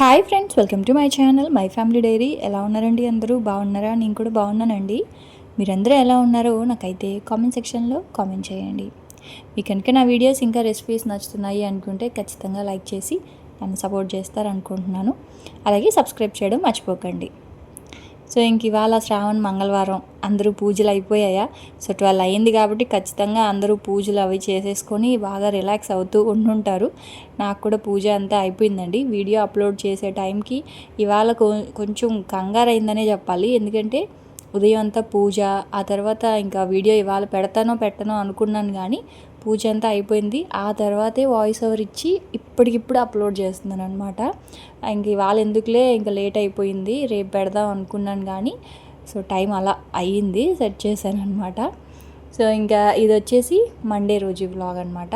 Hi friends welcome to my channel my family diary ఎలా ఉన్నారండి అందరూ? బాగున్నారా? నేను కూడా బాగున్నానండి. మీరందరూ ఎలా ఉన్నారో నాకైతే కామెంట్ సెక్షన్లో కామెంట్ చేయండి. మీకు కనుక నా వీడియోస్ ఇంకా రెసిపీస్ నచ్చుతున్నాయి అనుకుంటే ఖచ్చితంగా లైక్ చేసి నన్ను సపోర్ట్ చేస్తారనుకుంటున్నాను. అలాగే సబ్స్క్రైబ్ చేయడం మర్చిపోకండి. సో ఇంక ఇవాళ శ్రావణ మంగళవారం అందరూ పూజలు అయిపోయాయా? సో ట్వెల్వ్ అయింది కాబట్టి ఖచ్చితంగా అందరూ పూజలు అవి చేసేసుకొని బాగా రిలాక్స్ అవుతూ ఉంటుంటారు నాకు కూడా పూజ అంతా అయిపోయిందండి. వీడియో అప్లోడ్ చేసే టైంకి ఇవాళ కొంచెం కంగారు అయిందనే చెప్పాలి. ఎందుకంటే ఉదయం అంతా పూజ ఆ తర్వాత ఇంకా వీడియో ఇవాళ పెడతానో పెట్టనో అనుకున్నాను కానీ పూజ అంతా అయిపోయింది. ఆ తర్వాతే వాయిస్ ఓవర్ ఇచ్చి ఇప్పటికిప్పుడు అప్లోడ్ చేస్తున్నాను అనమాట ఇంక ఇవాళ ఎందుకులే ఇంకా లేట్ అయిపోయింది రేపు పెడదాం అనుకున్నాను కానీ సో టైం అలా అయ్యింది సెట్ చేశాను అనమాట సో ఇంకా ఇది వచ్చేసి మండే రోజు వ్లాగ్ అనమాట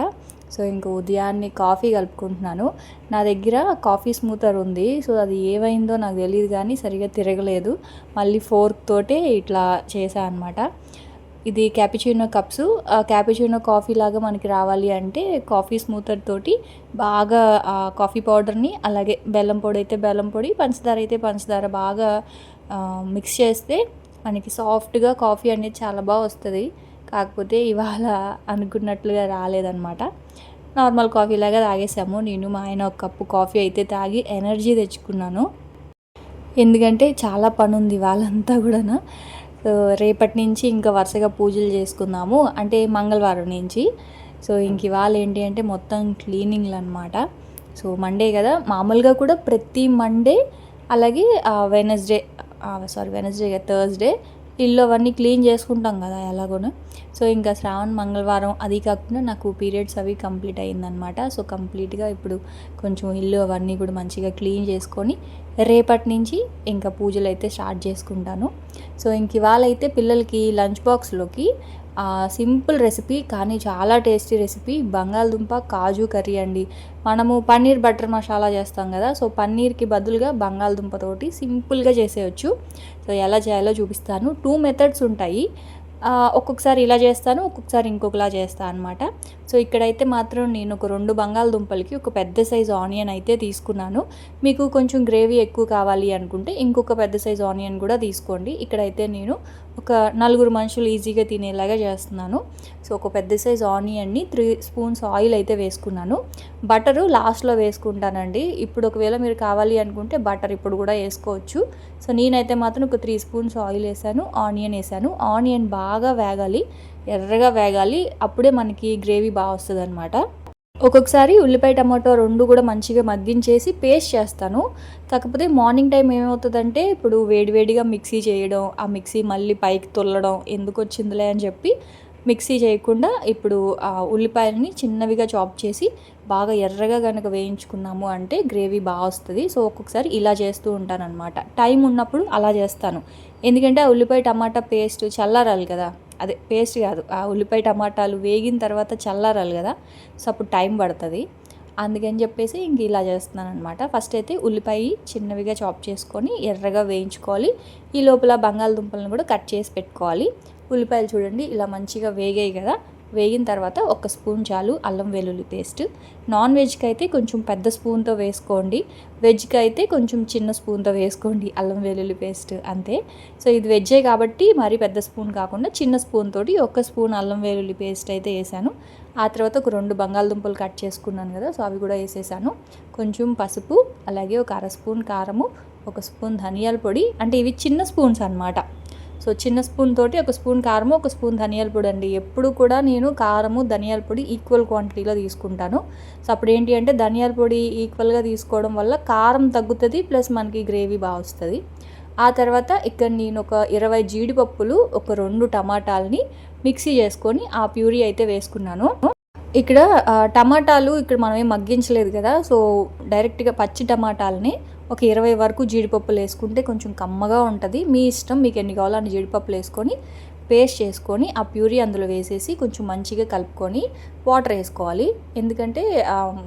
సో ఇంక ఉదయాన్నే కాఫీ కలుపుకుంటున్నాను. నా దగ్గర కాఫీ స్మూతర్ ఉంది. సో అది ఏమైందో నాకు తెలియదు కానీ సరిగా తిరగలేదు. మళ్ళీ ఫోర్క్ తోటే ఇట్లా చేశాను అనమాట ఇది క్యాపిచినో కప్స్. క్యాపిచినో కాఫీ లాగా మనకి రావాలి అంటే కాఫీ స్మూతర్ తోటి బాగా కాఫీ పౌడర్ని అలాగే బెల్లం పొడి అయితే బెల్లం పొడి పంచదార అయితే పంచదార బాగా మిక్స్ చేస్తే మనకి సాఫ్ట్గా కాఫీ అనేది చాలా బాగా వస్తుంది. కాకపోతే ఇవాళ అనుకున్నట్లుగా రాలేదన్నమాట. నార్మల్ కాఫీ లాగా తాగేసాము నేను మా ఆయన ఒక కప్పు కాఫీ అయితే తాగి ఎనర్జీ తెచ్చుకున్నాను. ఎందుకంటే చాలా పని ఉంది వాళ్ళంతా కూడా రేపటి నుంచి ఇంకా వరుసగా పూజలు చేసుకుందాము. అంటే మంగళవారం నుంచి. సో ఇంక ఇవాళ ఏంటి అంటే మొత్తం క్లీనింగ్లు అనమాట సో మండే కదా. మామూలుగా కూడా ప్రతి మండే అలాగే వెనస్డే సారీ వెనస్డే థర్స్డే ఇల్లు అవన్నీ క్లీన్ చేసుకుంటాం కదా ఎలాగోనూ. సో ఇంకా శ్రావణ మంగళవారం అది కాకుండా నాకు పీరియడ్స్ అవి కంప్లీట్ అయిందనమాట సో కంప్లీట్గా ఇప్పుడు కొంచెం ఇల్లు అవన్నీ కూడా మంచిగా క్లీన్ చేసుకొని రేపటి నుంచి ఇంకా పూజలు అయితే స్టార్ట్ చేసుకుంటాను. సో ఇంక ఇవాళైతే పిల్లలకి లంచ్ బాక్స్లోకి సింపుల్ రెసిపీ కానీ చాలా టేస్టీ రెసిపీ బంగాళదుంప కాజు కర్రీ అండి. మనము పన్నీర్ బటర్ మసాలా చేస్తాం కదా సో పన్నీర్కి బదులుగా బంగాళదుంపతోటి సింపుల్గా చేసేయచ్చు. సో ఎలా చేయాలో చూపిస్తాను. టూ మెథడ్స్ ఉంటాయి. ఒక్కొక్కసారి ఇలా చేస్తాను ఒక్కొక్కసారి ఇంకొకలా చేస్తాను అనమాట సో ఇక్కడైతే మాత్రం నేను ఒక రెండు బంగాళదుంపలకి ఒక పెద్ద సైజు ఆనియన్ అయితే తీసుకున్నాను. మీకు కొంచెం గ్రేవీ ఎక్కువ కావాలి అనుకుంటే ఇంకొక పెద్ద సైజు ఆనియన్ కూడా తీసుకోండి. ఇక్కడైతే నేను ఒక నలుగురు మనుషులు ఈజీగా తినేలాగా చేస్తున్నాను. సో ఒక పెద్ద సైజ్ ఆనియన్ని త్రీ స్పూన్స్ ఆయిల్ అయితే వేసుకున్నాను. బటరు లాస్ట్లో వేసుకుంటానండి. ఇప్పుడు ఒకవేళ మీరు కావాలి అనుకుంటే బటర్ ఇప్పుడు కూడా వేసుకోవచ్చు. సో నేనైతే మాత్రం ఒక త్రీ స్పూన్స్ ఆయిల్ వేసాను ఆనియన్ వేసాను. ఆనియన్ బాగా బాగా వేగాలి ఎర్రగా వేగాలి అప్పుడే మనకి గ్రేవీ బాగా వస్తుంది అనమాట ఒక్కొక్కసారి ఉల్లిపాయ టమాటో రెండు కూడా మంచిగా మగ్గించేసి పేస్ట్ చేస్తాను. కాకపోతే మార్నింగ్ టైం ఏమవుతుందంటే ఇప్పుడు వేడివేడిగా మిక్సీ చేయడం ఆ మిక్సీ మళ్ళీ పైకి తొల్లడం ఎందుకు వచ్చిందిలే అని చెప్పి మిక్సీ చేయకుండా ఇప్పుడు ఆ ఉల్లిపాయలని చిన్నవిగా చాప్ చేసి బాగా ఎర్రగా కనుక వేయించుకున్నాము అంటే గ్రేవీ బాగా వస్తుంది. సో ఒక్కొక్కసారి ఇలా చేస్తూ ఉంటాను అనమాట టైం ఉన్నప్పుడు అలా చేస్తాను. ఎందుకంటే ఆ ఉల్లిపాయ టమాటా పేస్ట్ చల్లారాలి కదా. అదే పేస్ట్ కాదు ఆ ఉల్లిపాయ టమాటాలు వేగిన తర్వాత చల్లారాలి కదా. సో అప్పుడు టైం పడుతుంది. అందుకని చెప్పేసి ఇంక ఇలా చేస్తున్నాను అనమాట ఫస్ట్ అయితే ఉల్లిపాయ చిన్నవిగా చాప్ చేసుకొని ఎర్రగా వేయించుకోవాలి. ఈ లోపల బంగాళదుంపలను కూడా కట్ చేసి పెట్టుకోవాలి. ఉల్లిపాయలు చూడండి ఇలా మంచిగా వేగాయి కదా. వేగిన తర్వాత ఒక స్పూన్ చాలు అల్లం వెల్లుల్లి పేస్ట్. నాన్ వెజ్కి అయితే కొంచెం పెద్ద స్పూన్తో వేసుకోండి. వెజ్కి అయితే కొంచెం చిన్న స్పూన్తో వేసుకోండి అల్లం వెల్లుల్లి పేస్ట్ అంతే. సో ఇది వెజ్జే కాబట్టి మరీ పెద్ద స్పూన్ కాకుండా చిన్న స్పూన్ తోటి ఒక స్పూన్ అల్లం వెల్లుల్లి పేస్ట్ అయితే వేసాను. ఆ తర్వాత ఒక రెండు బంగాళదుంపలు కట్ చేసుకున్నాను కదా సో అవి కూడా వేసేసాను. కొంచెం పసుపు అలాగే ఒక అర స్పూన్ కారము ఒక స్పూన్ ధనియాల పొడి అంటే ఇవి చిన్న స్పూన్స్ అనమాట సో చిన్న స్పూన్ తోటి ఒక స్పూన్ కారము ఒక స్పూన్ ధనియాల పొడి అండి. ఎప్పుడు కూడా నేను కారము ధనియాల పొడి ఈక్వల్ క్వాంటిటీలో తీసుకుంటాను. సో అప్పుడు ఏంటి అంటే ధనియాల పొడి ఈక్వల్గా తీసుకోవడం వల్ల కారం తగ్గుతుంది ప్లస్ మనకి గ్రేవీ బాగా వస్తుంది. ఆ తర్వాత ఇక్కడ నేను ఒక ఇరవై జీడిపప్పులు ఒక రెండు టమాటాలని మిక్సీ చేసుకొని ఆ ప్యూరీ అయితే వేసుకున్నాను. ఇక్కడ టమాటాలు ఇక్కడ మనం ఏం మగ్గించలేదు కదా సో డైరెక్ట్గా పచ్చి టమాటాలని ఒక ఇరవై వరకు జీడిపప్పులు వేసుకుంటే కొంచెం కమ్మగా ఉంటుంది. మీ ఇష్టం మీకు ఎన్ని కావాలో అన్ని జీడిపప్పులు వేసుకొని పేస్ట్ చేసుకొని ఆ ప్యూరీ అందులో వేసేసి కొంచెం మంచిగా కలుపుకొని వాటర్ వేసుకోవాలి. ఎందుకంటే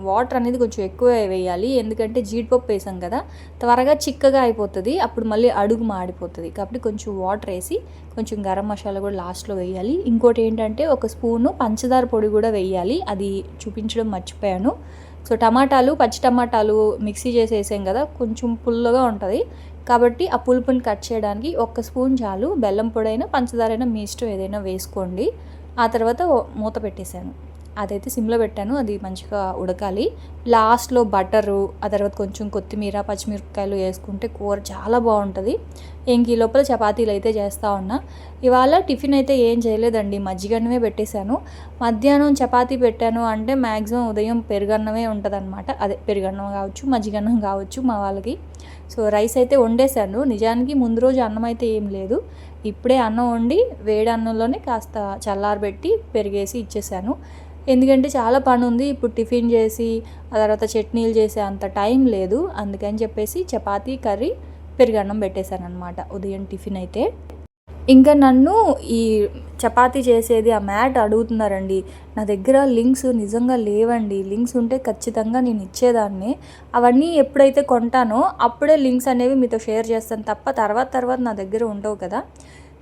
వాటర్ అనేది కొంచెం ఎక్కువ వేయాలి. ఎందుకంటే జీడిపప్పు వేసాం కదా త్వరగా చిక్కగా అయిపోతుంది. అప్పుడు మళ్ళీ అడుగు మాడిపోతుంది. కాబట్టి కొంచెం వాటర్ వేసి కొంచెం గరం మసాలా కూడా లాస్ట్లో వేయాలి. ఇంకోటి ఏంటంటే ఒక స్పూను పంచదార పొడి కూడా వేయాలి. అది చూపించడం మర్చిపోయాను. సో టమాటాలు పచ్చి టమాటాలు మిక్సీ చేసి వేసాం కదా కొంచెం పుల్లగా ఉంటుంది. కాబట్టి ఆ పులుపుని కట్ చేయడానికి ఒక్క స్పూన్ చాలు బెల్లం పొడైనా పంచదారైనా మీ ఇష్టం ఏదైనా వేసుకోండి. ఆ తర్వాత మూత పెట్టేశాను. అదైతే సిమ్లో పెట్టాను అది మంచిగా ఉడకాలి. లాస్ట్లో బటరు ఆ తర్వాత కొంచెం కొత్తిమీర పచ్చిమిరపకాయలు వేసుకుంటే కూర చాలా బాగుంటుంది. ఇంక ఈ లోపల చపాతీలు అయితే చేస్తూ ఉన్నా. ఇవాళ టిఫిన్ అయితే ఏం చేయలేదండి మజ్జిగన్నమే పెట్టేశాను. మధ్యాహ్నం చపాతీ పెట్టాను అంటే మ్యాక్సిమం ఉదయం పెరుగన్నమే ఉంటుందన్నమాట. అదే పెరుగన్నం కావచ్చు మజ్జిగన్నం కావచ్చు మా వాళ్ళకి. సో రైస్ అయితే వండేశాను. నిజానికి ముందు రోజు అన్నం అయితే ఏం లేదు. ఇప్పుడే అన్నం వండి వేడి అన్నంలోనే కాస్త చల్లారబెట్టి పెరిగేసి ఇచ్చేసాను ఎందుకంటే చాలా పని ఉంది. ఇప్పుడు టిఫిన్ చేసి ఆ తర్వాత చట్నీలు చేసే అంత టైం లేదు. అందుకని చెప్పేసి చపాతీ కర్రీ పెరుగన్నం పెట్టేశాను అనమాట ఉదయం టిఫిన్ అయితే. ఇంకా నన్ను ఈ చపాతీ చేసేది ఆ మ్యాట్ అడుగుతున్నారండి. నా దగ్గర లింక్స్ నిజంగా లేవండి. లింక్స్ ఉంటే ఖచ్చితంగా నేను ఇచ్చేదాన్ని. అవన్నీ ఎప్పుడైతే కొంటానో అప్పుడే లింక్స్ అనేవి మీతో షేర్ చేస్తాను. తప్ప తర్వాత తర్వాత నా దగ్గర ఉండవు కదా.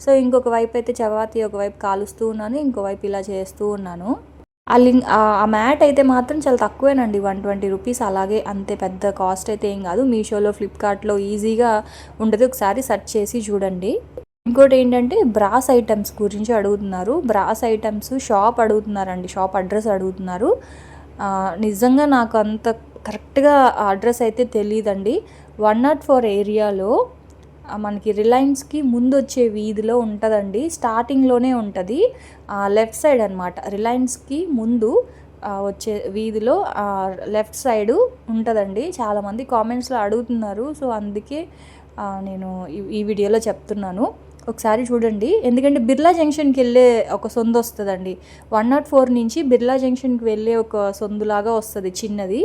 సో ఇంకొక వైపు అయితే చపాతీ ఒకవైపు కాలుస్తూ ఉన్నాను. ఇంకోవైపు ఇలా చేస్తూ ఉన్నాను. ఆ లింక్ ఆ మ్యాట్ అయితే మాత్రం చాలా తక్కువేనండి. వన్ ట్వంటీ రూపీస్ అలాగే అంతే పెద్ద కాస్ట్ అయితే ఏం కాదు. మీషోలో ఫ్లిప్కార్ట్లో ఈజీగా ఉండదు. ఒకసారి సెర్చ్ చేసి చూడండి. ఇంకోటి ఏంటంటే బ్రాస్ ఐటమ్స్ గురించి అడుగుతున్నారు. బ్రాస్ ఐటమ్స్ షాప్ అడుగుతున్నారండి. షాప్ అడ్రస్ అడుగుతున్నారు. నిజంగా నాకు అంత కరెక్ట్గా అడ్రస్ అయితే తెలియదండి వన్ నాట్ ఫోర్ ఏరియాలో మనకి రిలయన్స్కి ముందు వచ్చే వీధిలో ఉంటుందండి. స్టార్టింగ్లోనే ఉంటుంది. లెఫ్ట్ సైడ్ అనమాట రిలయన్స్కి ముందు వచ్చే వీధిలో లెఫ్ట్ సైడ్ ఉంటుందండి. చాలామంది కామెంట్స్లో అడుగుతున్నారు. సో అందుకే నేను ఈ వీడియోలో చెప్తున్నాను. ఒకసారి చూడండి. ఎందుకంటే బిర్లా జంక్షన్కి వెళ్ళే ఒక సొందు వస్తుందండి. వన్ నాట్ ఫోర్ నుంచి బిర్లా జంక్షన్కి వెళ్ళే ఒక సొందులాగా వస్తుంది చిన్నది.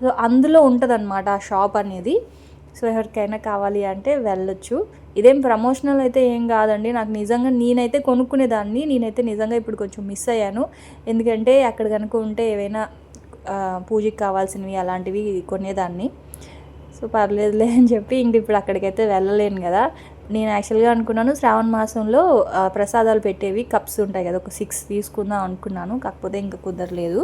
సో అందులో ఉంటుందన్నమాట ఆ షాప్ అనేది. సో ఎవరికైనా కావాలి అంటే వెళ్ళొచ్చు. ఇదేం ప్రమోషనల్ అయితే ఏం కాదండి. నాకు నిజంగా నేనైతే కొనుక్కునేదాన్ని. నేనైతే నిజంగా ఇప్పుడు కొంచెం మిస్ అయ్యాను. ఎందుకంటే అక్కడ కనుక ఉంటే ఏవైనా పూజకి కావాల్సినవి అలాంటివి కొనేదాన్ని. సో పర్లేదులే అని చెప్పి ఇంక ఇప్పుడు అక్కడికైతే వెళ్ళలేను కదా. నేను యాక్చువల్గా అనుకున్నాను శ్రావణ మాసంలో ప్రసాదాలు పెట్టేవి కప్స్ ఉంటాయి కదా ఒక సిక్స్ తీసుకుందాం అనుకున్నాను కాకపోతే ఇంకా కుదరలేదు.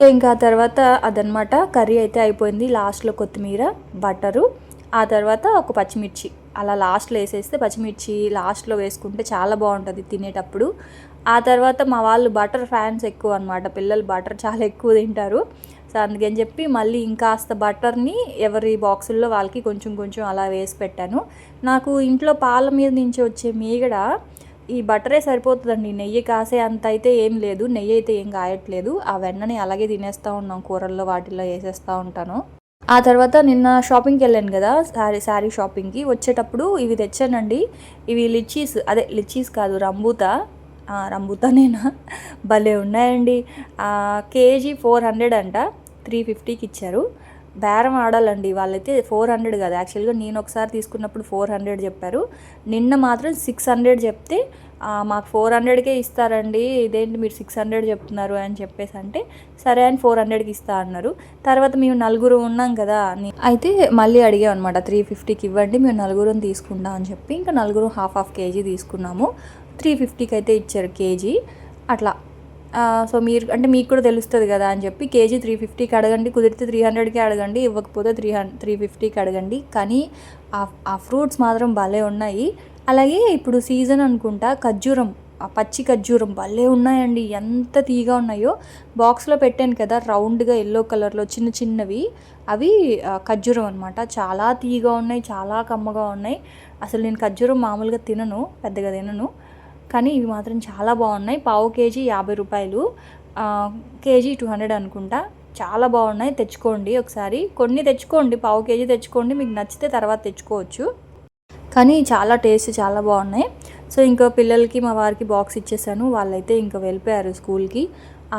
సో ఇంకా తర్వాత అదనమాట కర్రీ అయితే అయిపోయింది లాస్ట్లో కొత్తిమీర బటరు ఆ తర్వాత ఒక పచ్చిమిర్చి. అలా లాస్ట్లో వేసేస్తే పచ్చిమిర్చి లాస్ట్లో వేసుకుంటే చాలా బాగుంటుంది తినేటప్పుడు. ఆ తర్వాత మా వాళ్ళు బటర్ ఫ్యాన్స్ ఎక్కువ అనమాట పిల్లలు బటర్ చాలా ఎక్కువ తింటారు. సో అందుకని చెప్పి మళ్ళీ ఇంకాస్త బటర్ని ఎవరి బాక్సుల్లో వాళ్ళకి కొంచెం కొంచెం అలా వేసి పెట్టాను. నాకు ఇంట్లో పాల మీద నుంచి వచ్చే మీగడ ఈ బటరే సరిపోతుందండి. నెయ్యి కాసే అంత అయితే ఏం లేదు. నెయ్యి అయితే ఏం కాయట్లేదు. ఆ వెన్నని అలాగే తినేస్తూ ఉన్నాం. కూరల్లో వాటిల్లో వేసేస్తూ ఉంటాను. ఆ తర్వాత నిన్న షాపింగ్కి వెళ్ళాను కదా శారీ శారీ షాపింగ్కి. వచ్చేటప్పుడు ఇవి తెచ్చానండి. ఇవి లిచ్చీస్ అదే లిచ్చీస్ కాదు రంబూతా. రంబూతా రంబూతానేనా? భలే ఉన్నాయండి. కేజీ ఫోర్ హండ్రెడ్ అంట. త్రీ ఫిఫ్టీకి ఇచ్చారు. బేరం ఆడాలండి వాళ్ళైతే ఫోర్ హండ్రెడ్ కదా. యాక్చువల్గా నేను ఒకసారి తీసుకున్నప్పుడు ఫోర్ హండ్రెడ్ చెప్పారు. నిన్న మాత్రం సిక్స్ హండ్రెడ్ చెప్తే మాకు ఫోర్ హండ్రెడ్కే ఇస్తారండి ఇదేంటి మీరు సిక్స్ హండ్రెడ్ చెప్తున్నారు అని చెప్పేసి అంటే సరే అని ఫోర్ హండ్రెడ్కి ఇస్తా అన్నారు. తర్వాత మేము నలుగురు ఉన్నాం కదా అని అయితే మళ్ళీ అడిగాం అనమాట త్రీ ఫిఫ్టీకి ఇవ్వండి మేము నలుగురం తీసుకుంటాం అని చెప్పి ఇంకా నలుగురు హాఫ్ హాఫ్ కేజీ తీసుకున్నాము. త్రీ ఫిఫ్టీకి అయితే ఇచ్చారు కేజీ. అట్లా. సో మీరు అంటే మీకు కూడా తెలుస్తుంది కదా అని చెప్పి కేజీ త్రీ ఫిఫ్టీకి అడగండి కుదిరితే త్రీ హండ్రెడ్కి అడగండి ఇవ్వకపోతే త్రీ హండ్రెడ్ త్రీ ఫిఫ్టీకి అడగండి. కానీ ఆ ఆ ఫ్రూట్స్ మాత్రం భలే ఉన్నాయి. అలాగే ఇప్పుడు సీజన్ అనుకుంటా ఖర్జూరం ఆ పచ్చి ఖర్జూరం భలే ఉన్నాయండి. ఎంత తీగా ఉన్నాయో. బాక్స్లో పెట్టాను కదా రౌండ్గా ఎల్లో కలర్లో చిన్న చిన్నవి. అవి ఖర్జూరం అనమాట చాలా తీగా ఉన్నాయి చాలా కమ్మగా ఉన్నాయి. అసలు నేను ఖర్జూరం మామూలుగా తినను పెద్దగా తినను. కానీ ఇవి మాత్రం చాలా బాగున్నాయి. పావు కేజీ యాభై రూపాయలు. కేజీ టూ హండ్రెడ్ అనుకుంటా. చాలా బాగున్నాయి. తెచ్చుకోండి ఒకసారి. కొన్ని తెచ్చుకోండి. పావు కేజీ తెచ్చుకోండి. మీకు నచ్చితే తర్వాత తెచ్చుకోవచ్చు. కానీ చాలా టేస్ట్ చాలా బాగున్నాయి. సో ఇంకా పిల్లలకి మా వారికి బాక్స్ ఇచ్చేసాను. వాళ్ళైతే ఇంకా వెళ్ళిపోయారు స్కూల్కి.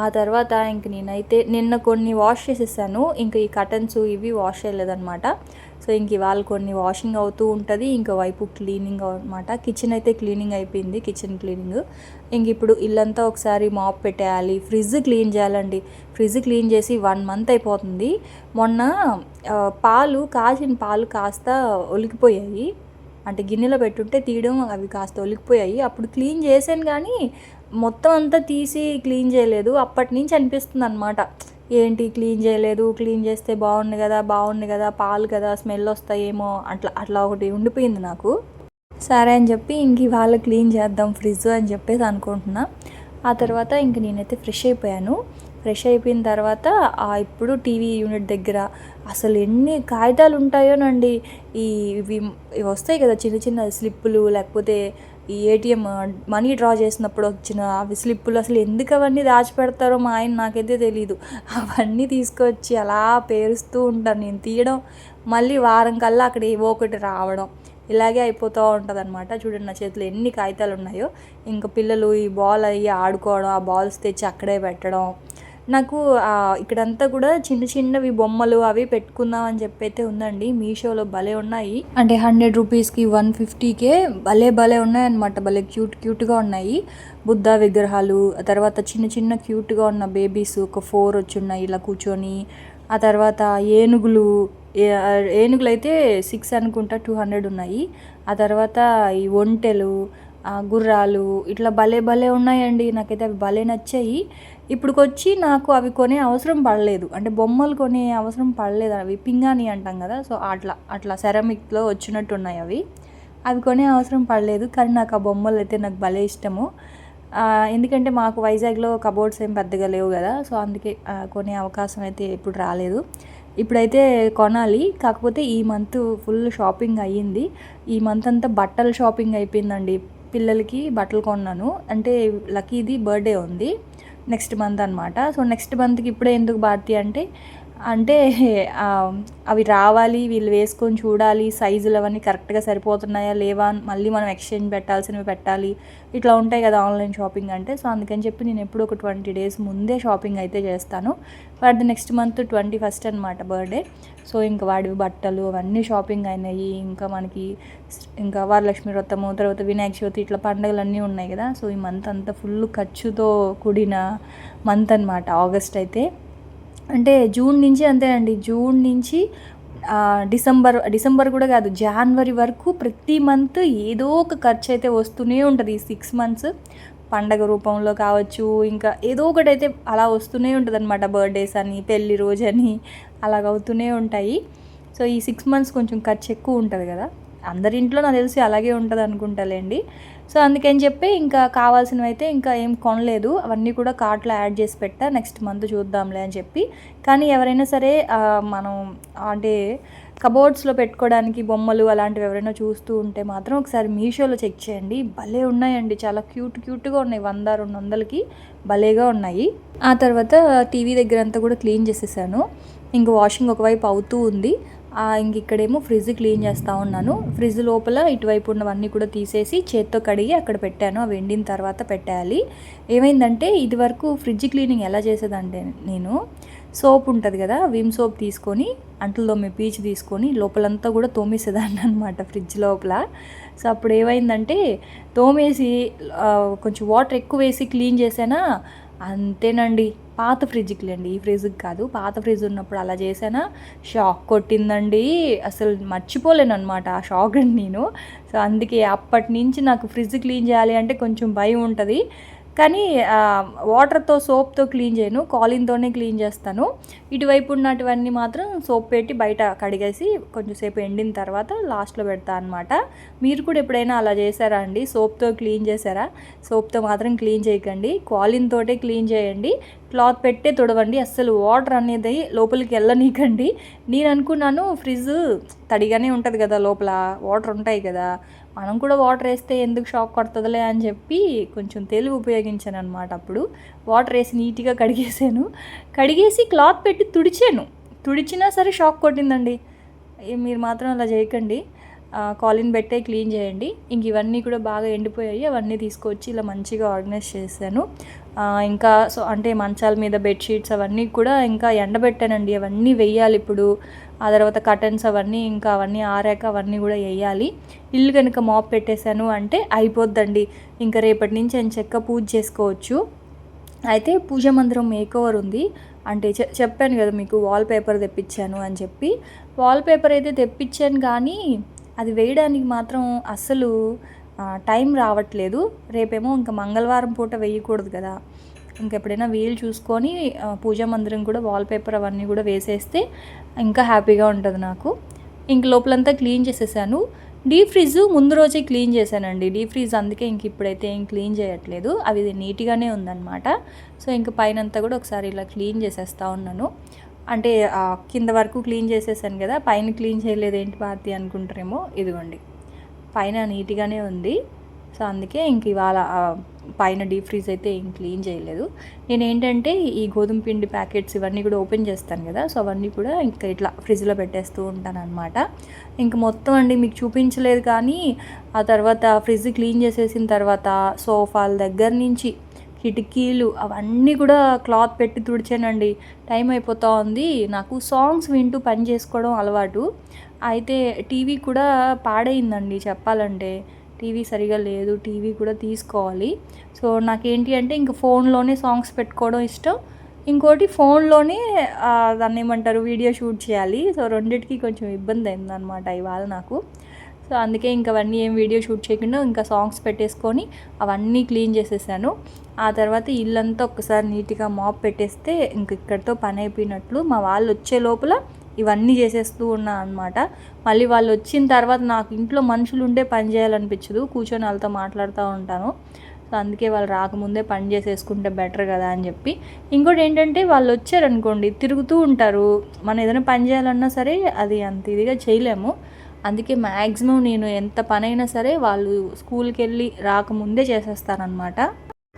ఆ తర్వాత ఇంక నేనైతే నిన్న కొన్ని వాష్ చేసేసాను. ఇంకా ఈ కటన్స్ ఇవి వాష్ చేయలేదన్నమాట. సో ఇంక ఇవాళ కొన్ని వాషింగ్ అవుతూ ఉంటుంది. ఇంకో వైపు క్లీనింగ్ అనమాట కిచెన్ అయితే క్లీనింగ్ అయిపోయింది. కిచెన్ క్లీనింగ్ ఇంక ఇప్పుడు ఇల్లంతా ఒకసారి మాప్ పెట్టేయాలి. ఫ్రిడ్జ్ క్లీన్ చేయాలండి. ఫ్రిడ్జ్ క్లీన్ చేసి వన్ మంత్ అయిపోతుంది. మొన్న పాలు కాసిన పాలు కాస్త ఒలికిపోయాయి. అంటే గిన్నెలో పెట్టుంటే తీయడం అవి కాస్త ఒలికిపోయాయి. అప్పుడు క్లీన్ చేశాను కానీ మొత్తం అంతా తీసి క్లీన్ చేయలేదు. అప్పటి నుంచి అనిపిస్తుంది అనమాట ఏంటి క్లీన్ చేయలేదు క్లీన్ చేస్తే బాగుంది కదా బాగుంది కదా పాలు కదా స్మెల్ వస్తాయేమో అట్లా అట్లా ఒకటి ఉండిపోయింది నాకు. సరే అని చెప్పి ఇంక ఇవాళ క్లీన్ చేద్దాం ఫ్రిడ్జ్ అని చెప్పేసి అనుకుంటున్నా. ఆ తర్వాత ఇంక నేనైతే ఫ్రెష్ అయిపోయాను. ఫ్రెష్ అయిపోయిన తర్వాత ఇప్పుడు టీవీ యూనిట్ దగ్గర అసలు ఎన్ని కాగితాలు ఉంటాయోనండి ఈ ఇవి ఇవి వస్తాయి కదా చిన్న చిన్న స్లిప్పులు లేకపోతే ఈ ఏటీఎం మనీ డ్రా చేసినప్పుడు వచ్చిన అవి స్లిప్పులు అసలు ఎందుకు అవన్నీ దాచిపెడతారో మా ఆయన నాకైతే తెలియదు అవన్నీ తీసుకొచ్చి అలా పేరుస్తూ ఉంటాను నేను తీయడం మళ్ళీ వారం కల్లా అక్కడ ఏవో ఒకటి రావడం ఇలాగే అయిపోతూ ఉంటుంది అనమాట చూడండి నా చేతిలో ఎన్ని కాగితాలు ఉన్నాయో ఇంకా పిల్లలు ఈ బాల్ అయ్యి ఆడుకోవడం ఆ బాల్స్ తెచ్చి అక్కడే పెట్టడం నాకు ఇక్కడంతా కూడా చిన్న చిన్నవి బొమ్మలు అవి పెట్టుకుందాం అని చెప్పి అయితే ఉందండి. మీషోలో భలే ఉన్నాయి. అంటే హండ్రెడ్ రూపీస్కి వన్ ఫిఫ్టీకే భలే భలే ఉన్నాయి అనమాట భలే క్యూట్ క్యూట్గా ఉన్నాయి. బుద్ధ విగ్రహాలు ఆ తర్వాత చిన్న చిన్న క్యూట్గా ఉన్న బేబీస్ ఒక ఫోర్ వచ్చి ఉన్నాయి ఇలా కూర్చొని. ఆ తర్వాత ఏనుగులు ఏనుగులు అయితే సిక్స్ అనుకుంటా టూ హండ్రెడ్ ఉన్నాయి. ఆ తర్వాత ఈ ఒంటెలు గుర్రాలు ఇట్లా భలే భలే ఉన్నాయండి. నాకైతే అవి భలే నచ్చాయి. ఇప్పుడుకొచ్చి నాకు అవి కొనే అవసరం పడలేదు. అంటే బొమ్మలు కొనే అవసరం పడలేదు. అవి పింగాని అంటాం కదా సో అట్లా అట్లా సెరమిక్లో వచ్చినట్టు ఉన్నాయి అవి. అవి కొనే అవసరం పడలేదు కానీ నాకు ఆ బొమ్మలు అయితే నాకు భలే ఇష్టము. ఎందుకంటే మాకు వైజాగ్లో కబోర్డ్స్ ఏం పెద్దగా లేవు కదా సో అందుకే కొనే అవకాశం అయితే ఇప్పుడు రాలేదు. ఇప్పుడైతే కొనాలి కాకపోతే ఈ మంత్ ఫుల్ షాపింగ్ అయ్యింది. ఈ మంత్ అంతా బట్టల షాపింగ్ అయిపోయిందండి. పిల్లలకి బట్టలు కొన్నాను. అంటే లక్కీది బర్త్డే ఉంది. నెక్స్ట్ మంత్ అనమాట సో నెక్స్ట్ మంత్కి ఇప్పుడే ఎందుకు భారతి అంటే అంటే అవి రావాలి వీళ్ళు వేసుకొని చూడాలి సైజులు అవన్నీ కరెక్ట్గా సరిపోతున్నాయా లేవా మళ్ళీ మనం ఎక్స్చేంజ్ పెట్టాల్సినవి పెట్టాలి. ఇట్లా ఉంటాయి కదా ఆన్లైన్ షాపింగ్ అంటే. సో అందుకని చెప్పి నేను ఎప్పుడు ఒక ట్వంటీ డేస్ ముందే షాపింగ్ అయితే చేస్తాను. The next month twenty first అనమాట బర్త్డే. సో ఇంకా వాడి బట్టలు అవన్నీ షాపింగ్ అయినాయి. ఇంకా మనకి ఇంకా వరలక్ష్మి వ్రతము తర్వాత వినాయక చవితి ఇట్లా పండుగలు అన్నీ ఉన్నాయి కదా. సో ఈ మంత్ అంతా ఫుల్ ఖర్చుతో కూడిన మంత్ అనమాట ఆగస్ట్ అయితే. అంటే జూన్ నుంచి అంతేనండి జూన్ నుంచి డిసెంబర్ డిసెంబర్ కూడా కాదు జనవరి వరకు ప్రతి మంత్ ఏదో ఒక ఖర్చు అయితే వస్తూనే ఉంటుంది. ఈ సిక్స్ మంత్స్ పండగ రూపంలో కావచ్చు ఇంకా ఏదో ఒకటి అయితే అలా వస్తూనే ఉంటుంది అనమాట బర్త్డేస్ అని పెళ్ళి రోజు అని అలాగ అవుతూనే ఉంటాయి. సో ఈ సిక్స్ మంత్స్ కొంచెం ఖర్చు ఎక్కువ ఉంటుంది కదా. అందరి ఇంట్లో నాకు తెలిసి అలాగే ఉంటుంది అనుకుంటాలేండి సో అందుకని చెప్పి ఇంకా కావాల్సినవి అయితే ఇంకా ఏం కొనలేదు. అవన్నీ కూడా కార్ట్లో యాడ్ చేసి పెట్టా. నెక్స్ట్ మంత్ చూద్దాంలే అని చెప్పి. కానీ ఎవరైనా సరే మనం అంటే కబోర్డ్స్లో పెట్టుకోవడానికి బొమ్మలు అలాంటివి ఎవరైనా చూస్తూ ఉంటే మాత్రం ఒకసారి మీషోలో చెక్ చేయండి. భలే ఉన్నాయండి. చాలా క్యూట్ క్యూట్గా ఉన్నాయి. వంద రెండు వందలకి భలేగా ఉన్నాయి. ఆ తర్వాత టీవీ దగ్గర అంతా కూడా క్లీన్ చేసేసాను. ఇంక వాషింగ్ ఒకవైపు అవుతూ ఉంది. ఇంక ఇక్కడేమో ఫ్రిడ్జ్ క్లీన్ చేస్తూ ఉన్నాను. ఫ్రిడ్జ్ లోపల ఇటువైపు ఉన్నవన్నీ కూడా తీసేసి చేత్తో కడిగి అక్కడ పెట్టాను. అవి ఎండిన తర్వాత పెట్టాలి. ఏమైందంటే ఇది వరకు ఫ్రిడ్జ్ క్లీనింగ్ ఎలా చేసేదంటే నేను సోప్ ఉంటుంది కదా విమ్ సోప్ తీసుకొని అంటలు తోమి పీచు తీసుకొని లోపలంతా కూడా తోమేసేదాన్ని అనమాట ఫ్రిడ్జ్ లోపల. సో అప్పుడు ఏమైందంటే తోమేసి కొంచెం వాటర్ ఎక్కువ వేసి క్లీన్ చేసానా అంతేనండి. పాత ఫ్రిడ్జ్కి లేండి ఈ ఫ్రిడ్జ్కి కాదు. పాత ఫ్రిడ్జ్ ఉన్నప్పుడు అలా చేశానా? షాక్ కొట్టిందండి. అసలు మర్చిపోలేను అనమాట ఆ షాక్ నేను. సో అందుకే అప్పటి నుంచి నాకు ఫ్రిడ్జ్ క్లీన్ చేయాలి అంటే కొంచెం భయం ఉంటుంది. కానీ వాటర్తో సోప్తో క్లీన్ చేయను. కాలిన్తోనే క్లీన్ చేస్తాను. ఇటువైపు ఉన్నటువన్నీ మాత్రం సోప్ పెట్టి బయట కడిగేసి కొంచెంసేపు ఎండిన తర్వాత లాస్ట్లో పెడతా అనమాట మీరు కూడా ఎప్పుడైనా అలా చేశారా అండి? సోప్తో క్లీన్ చేశారా? సోప్తో మాత్రం క్లీన్ చేయకండి. కాలిన్తోటే క్లీన్ చేయండి. క్లాత్ పెట్టే తుడవండి. అస్సలు వాటర్ అనేది లోపలికి వెళ్ళనీకండి నేను అనుకున్నాను ఫ్రిడ్జ్ తడిగానే ఉంటుంది కదా లోపల. వాటర్ ఉంటాయి కదా. మనం కూడా వాటర్ వేస్తే ఎందుకు షాక్ కొడుతుందిలే అని చెప్పి కొంచెం తెలివి ఉపయోగించాను అనమాట అప్పుడు. వాటర్ వేసి నీట్గా కడిగేసాను. కడిగేసి క్లాత్ పెట్టి తుడిచాను. తుడిచినా సరే షాక్ కొట్టిందండి. మీరు మాత్రం అలా చేయకండి. కాలిన్ పెట్టే క్లీన్ చేయండి. ఇంక ఇవన్నీ కూడా బాగా ఎండిపోయాయి. అవన్నీ తీసుకొచ్చి ఇలా మంచిగా ఆర్గనైజ్ చేశాను. ఇంకా సో అంటే మంచాల మీద బెడ్షీట్స్ అవన్నీ కూడా ఇంకా ఎండబెట్టానండి. అవన్నీ వెయ్యాలి ఇప్పుడు. ఆ తర్వాత కటన్స్ అవన్నీ ఇంకా అవన్నీ ఆరాక అవన్నీ కూడా వేయాలి. ఇల్లు కనుక మాప్ పెట్టేశాను అంటే అయిపోద్దండి. ఇంకా రేపటి నుంచి ఆయన చెక్క పూజ చేసుకోవచ్చు. అయితే పూజ మందిరం మేకోవర్ ఉంది. అంటే చెప్పాను కదా మీకు వాల్ పేపర్ తెప్పించాను అని చెప్పి. వాల్ పేపర్ అయితే తెప్పించాను కానీ అది వేయడానికి మాత్రం అస్సలు టైం రావట్లేదు. రేపేమో ఇంకా మంగళవారం పూట వేయకూడదు కదా. ఇంకెప్పుడైనా వీలు చూసుకొని పూజా మందిరం కూడా వాల్పేపర్ అవన్నీ కూడా వేసేస్తే ఇంకా హ్యాపీగా ఉంటుంది నాకు. ఇంక లోపలంతా క్లీన్ చేసేసాను. డీప్ ఫ్రిడ్జ్ ముందు రోజే క్లీన్ చేశానండి. డీప్ ఫ్రిడ్జ్ అందుకే ఇంక ఇప్పుడైతే ఏం క్లీన్ చేయట్లేదు. అవి నీట్గానే ఉందన్నమాట. సో ఇంక పైన అంతా కూడా ఒకసారి ఇలా క్లీన్ చేసేస్తా ఉన్నాను. అంటే కింద వరకు క్లీన్ చేసేసాను కదా పైన క్లీన్ చేయలేదు ఏంటి భారతి అనుకుంటారేమో ఇదిగోండి. పైన నీట్గానే ఉంది. సో అందుకే ఇంక ఇవాళ పైన డీప్ ఫ్రీజ్ అయితే ఏం క్లీన్ చేయలేదు. నేను ఏంటంటే ఈ గోధుమ పిండి ప్యాకెట్స్ ఇవన్నీ కూడా ఓపెన్ చేస్తాను కదా సో అవన్నీ కూడా ఇంకా ఇట్లా ఫ్రిడ్జ్లో పెట్టేస్తూ ఉంటాను అనమాట ఇంక మొత్తం అండి మీకు చూపించలేదు కానీ ఆ తర్వాత ఫ్రిడ్జ్ క్లీన్ చేసేసిన తర్వాత సోఫాల దగ్గర నుంచి కిటికీలు అవన్నీ కూడా క్లాత్ పెట్టి తుడిచానండి. టైం అయిపోతూ ఉంది. నాకు సాంగ్స్ వింటూ పని చేసుకోవడం అలవాటు. అయితే టీవీ కూడా పాడైందండి చెప్పాలంటే. టీవీ సరిగా లేదు టీవీ కూడా తీసుకోవాలి. సో నాకేంటి అంటే ఇంక ఫోన్లోనే సాంగ్స్ పెట్టుకోవడం ఇష్టం. ఇంకోటి ఫోన్లోనే దాన్ని ఏమంటారు వీడియో షూట్ చేయాలి. సో రెండింటికి కొంచెం ఇబ్బంది అయిందనమాట ఇవాళ నాకు. సో అందుకే ఇంక అవన్నీ ఏం వీడియో షూట్ చేయకుండా ఇంకా సాంగ్స్ పెట్టేసుకొని అవన్నీ క్లీన్ చేసేసాను. ఆ తర్వాత ఇల్లంతా ఒక్కసారి నీట్గా మాప్ పెట్టేస్తే ఇంక ఇక్కడితో పని అయిపోయినట్లు మా వాళ్ళు వచ్చే లోపల ఇవన్నీ చేసేస్తూ ఉన్నా అనమాట మళ్ళీ వాళ్ళు వచ్చిన తర్వాత నాకు ఇంట్లో మనుషులు ఉంటే పని చేయాలనిపించదు. కూర్చొని వాళ్ళతో మాట్లాడుతూ ఉంటాను. సో అందుకే వాళ్ళు రాకముందే పని చేసేసుకుంటే బెటర్ కదా అని చెప్పి. ఇంకోటి ఏంటంటే వాళ్ళు వచ్చారనుకోండి తిరుగుతూ ఉంటారు. మనం ఏదైనా పని చేయాలన్నా సరే అది అంత ఇదిగా చేయలేము. అందుకే మ్యాక్సిమం నేను ఎంత పనైనా సరే వాళ్ళు స్కూల్కి వెళ్ళి రాకముందే చేసేస్తారనమాట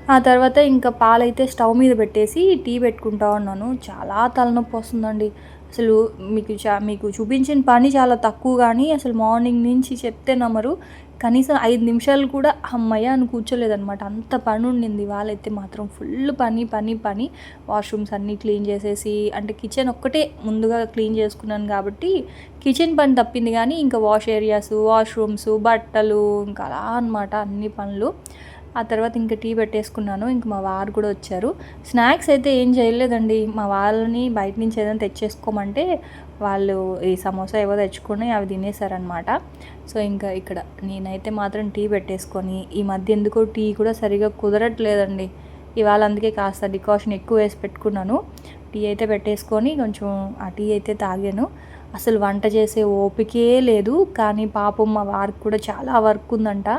ఆ తర్వాత ఇంకా పాలైతే స్టవ్ మీద పెట్టేసి టీ పెట్టుకుంటా ఉన్నాను. చాలా తలనొప్పి వస్తుందండి. అసలు మీకు చా మీకు చూపించిన పని చాలా తక్కువ కానీ అసలు మార్నింగ్ నుంచి చెప్తే నమ్మరు. కనీసం ఐదు నిమిషాలు కూడా అమ్మయ్య అని కూర్చోలేదనమాట అంత పని ఉండింది. వాళ్ళైతే మాత్రం ఫుల్ పని పని పని. వాష్రూమ్స్ అన్నీ క్లీన్ చేసేసి అంటే కిచెన్ ఒక్కటే ముందుగా క్లీన్ చేసుకున్నాను కాబట్టి కిచెన్ పని తప్పింది కానీ ఇంకా వాష్ ఏరియాస్ వాష్రూమ్స్ బట్టలు ఇంకా అలా అనమాట అన్ని పనులు. ఆ తర్వాత ఇంకా టీ పెట్టేసుకున్నాను. ఇంక మా వారు కూడా వచ్చారు. స్నాక్స్ అయితే ఏం చేయలేదండి. మా వాళ్ళని బయట నుంచి ఏదైనా తెచ్చేసుకోమంటే వాళ్ళు ఈ సమోసా ఏవో తెచ్చుకొని అవి తినేసారనమాట సో ఇంకా ఇక్కడ నేనైతే మాత్రం టీ పెట్టేసుకొని ఈ మధ్య ఎందుకో టీ కూడా సరిగా కుదరట్లేదండి. ఇవాళ అందుకే కాస్త డికాషన్ ఎక్కువ వేసి పెట్టుకున్నాను. టీ అయితే పెట్టేసుకొని కొంచెం ఆ టీ అయితే తాగాను. అసలు వంట చేసే ఓపికే లేదు. కానీ పాపం మా వారికి కూడా చాలా వర్క్ ఉందంట.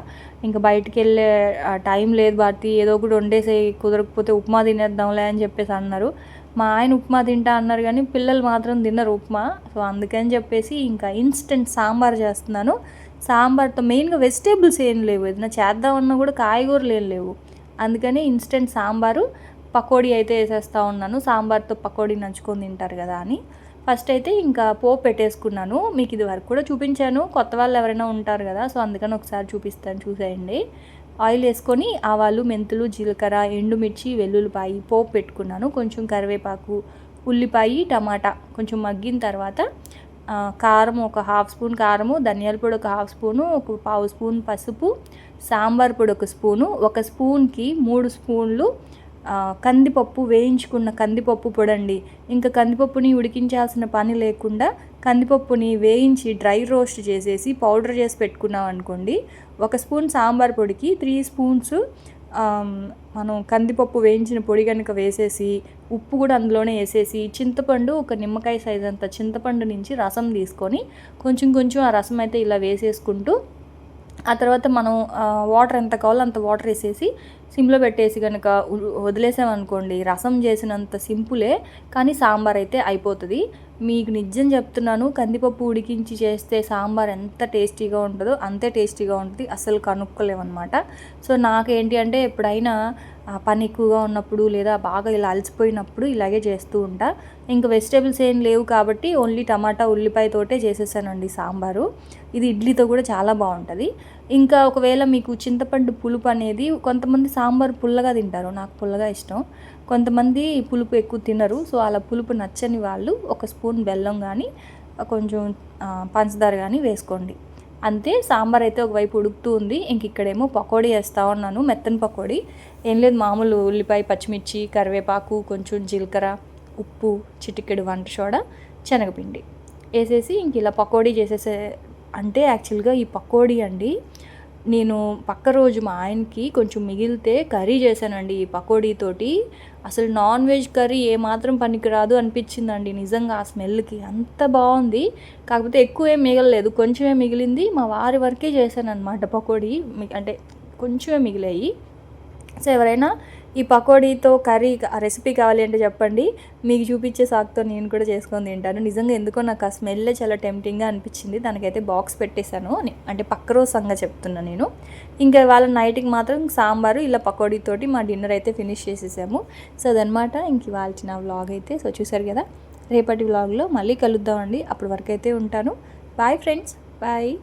ఇంకా బయటికి వెళ్ళే టైం లేదు భారతి. ఏదో ఒకటి వండేసి కుదరకపోతే ఉప్మా తినేద్దాంలే అని చెప్పేసి అన్నారు. మా ఆయన ఉప్మా తింటా అన్నారు కానీ పిల్లలు మాత్రం తిన్నారు ఉప్మా. సో అందుకని చెప్పేసి ఇంకా ఇన్స్టెంట్ సాంబార్ చేస్తున్నాను. సాంబార్తో మెయిన్గా వెజిటేబుల్స్ ఏం లేవు. ఏదైనా చేద్దామన్నా కూడా కాయగూరలు ఏం లేవు. అందుకని ఇన్స్టెంట్ సాంబారు పకోడీ అయితే వేసేస్తూ ఉన్నాను. సాంబార్తో పకోడీ నంచుకొని తింటారు కదా అని. ఫస్ట్ అయితే ఇంకా పోపు పెట్టేసుకున్నాను. మీకు ఇది వరకు కూడా చూపించాను. కొత్త వాళ్ళు ఎవరైనా ఉంటారు కదా సో అందుకని ఒకసారి చూపిస్తాను చూసేయండి. ఆయిల్ వేసుకొని ఆవాలు మెంతులు జీలకర్ర ఎండుమిర్చి వెల్లుల్లిపాయి పోపు పెట్టుకున్నాను. కొంచెం కరివేపాకు ఉల్లిపాయ టమాటా కొంచెం మగ్గిన తర్వాత కారం ఒక హాఫ్ స్పూన్ కారము ధనియాల పొడి ఒక హాఫ్ స్పూను ఒక పావు స్పూన్ పసుపు సాంబార్ పొడి ఒక స్పూను ఒక స్పూన్కి మూడు స్పూన్లు కందిపప్పు వేయించుకున్న కందిపప్పు పొడండి. ఇంకా కందిపప్పుని ఉడికించాల్సిన పని లేకుండా కందిపప్పుని వేయించి డ్రై రోస్ట్ చేసేసి పౌడర్ చేసి పెట్టుకున్నాం అనుకోండి. ఒక స్పూన్ సాంబార్ పొడికి త్రీ స్పూన్స్ మనం కందిపప్పు వేయించిన పొడి కనుక వేసేసి ఉప్పు కూడా అందులోనే వేసేసి చింతపండు ఒక నిమ్మకాయ సైజ్ అంత చింతపండు నుంచి రసం తీసుకొని కొంచెం కొంచెం ఆ రసం అయితే ఇలా వేసేసుకుంటూ ఆ తర్వాత మనం వాటర్ ఎంత కావాలో అంత వాటర్ వేసేసి సిమ్లో పెట్టేసి కనుక వదిలేసామనుకోండి రసం చేసినంత సింపులే కానీ సాంబార్ అయితే అయిపోతుంది. మీకు నిజం చెప్తున్నాను కందిపప్పు ఉడికించి చేస్తే సాంబార్ ఎంత టేస్టీగా ఉంటుందో అంతే టేస్టీగా ఉంటుంది అసలు కనుక్కోలేమన్నమాట. సో నాకేంటి అంటే ఎప్పుడైనా పని ఎక్కువగా ఉన్నప్పుడు లేదా బాగా ఇలా అలసిపోయినప్పుడు ఇలాగే చేస్తూ ఉంటా. ఇంకా వెజిటేబుల్స్ ఏం లేవు కాబట్టి ఓన్లీ టమాటా ఉల్లిపాయతోటే చేసేసానండి సాంబారు. ఇది ఇడ్లీతో కూడా చాలా బాగుంటుంది. ఇంకా ఒకవేళ మీకు చింతపండు పులుపు అనేది కొంతమంది సాంబార్ పుల్లగా తింటారు నాకు పుల్లగా ఇష్టం. కొంతమంది పులుపు ఎక్కువ తినరు సో అలా పులుపు నచ్చని వాళ్ళు ఒక స్పూన్ బెల్లం కానీ కొంచెం పంచదార కానీ వేసుకోండి. అంతే సాంబార్ అయితే ఒకవైపు ఉడుకుతూ ఉంది. ఇంక ఇక్కడేమో పకోడీ వేస్తా ఉన్నాను మెత్తని పకోడీ. ఏం లేదు మామూలు ఉల్లిపాయ పచ్చిమిర్చి కరివేపాకు కొంచెం జీలకర్ర ఉప్పు చిటికెడు వంట సోడా శనగపిండి. వేసేసి ఇంక ఇలా పకోడీ చేసేసే అంటే యాక్చువల్గా ఈ పకోడీ అండి నేను పక్క రోజు మా ఆయనకి కొంచెం మిగిలితే కర్రీ చేశానండి ఈ పకోడీతోటి అసలు నాన్ వెజ్ కర్రీ ఏమాత్రం పనికిరాదు అనిపించిందండి నిజంగా ఆ స్మెల్కి. అంత బాగుంది. కాకపోతే ఎక్కువ ఏం మిగలలేదు. కొంచెమే మిగిలింది. మా వారి వరకే చేశాను అనమాట పకోడీ. అంటే కొంచెమే మిగిలాయి. సో ఎవరైనా ఈ పకోడీతో కర్రీ రెసిపీ కావాలి అంటే చెప్పండి. మీకు చూపించే సాకుతో నేను కూడా చేసుకొని తింటాను. నిజంగా ఎందుకో నాకు ఆ స్మెల్ చాలా టెంప్టింగ్గా అనిపించింది. దానికైతే బాక్స్ పెట్టేశాను. అని అంటే పక్క రోజు సంగ చెప్తున్నా నేను. ఇంకా వాళ్ళ నైట్కి మాత్రం సాంబారు ఇలా పకోడీతోటి మా డిన్నర్ అయితే ఫినిష్ చేసేసాము. సో అదనమాట ఇంక ఇవాల్చిన వ్లాగ్ అయితే. సో చూసారు కదా? రేపటి వ్లాగ్లో మళ్ళీ కలుద్దామండి. అప్పటి వరకు అయితే ఉంటాను. Bye friends. బాయ్.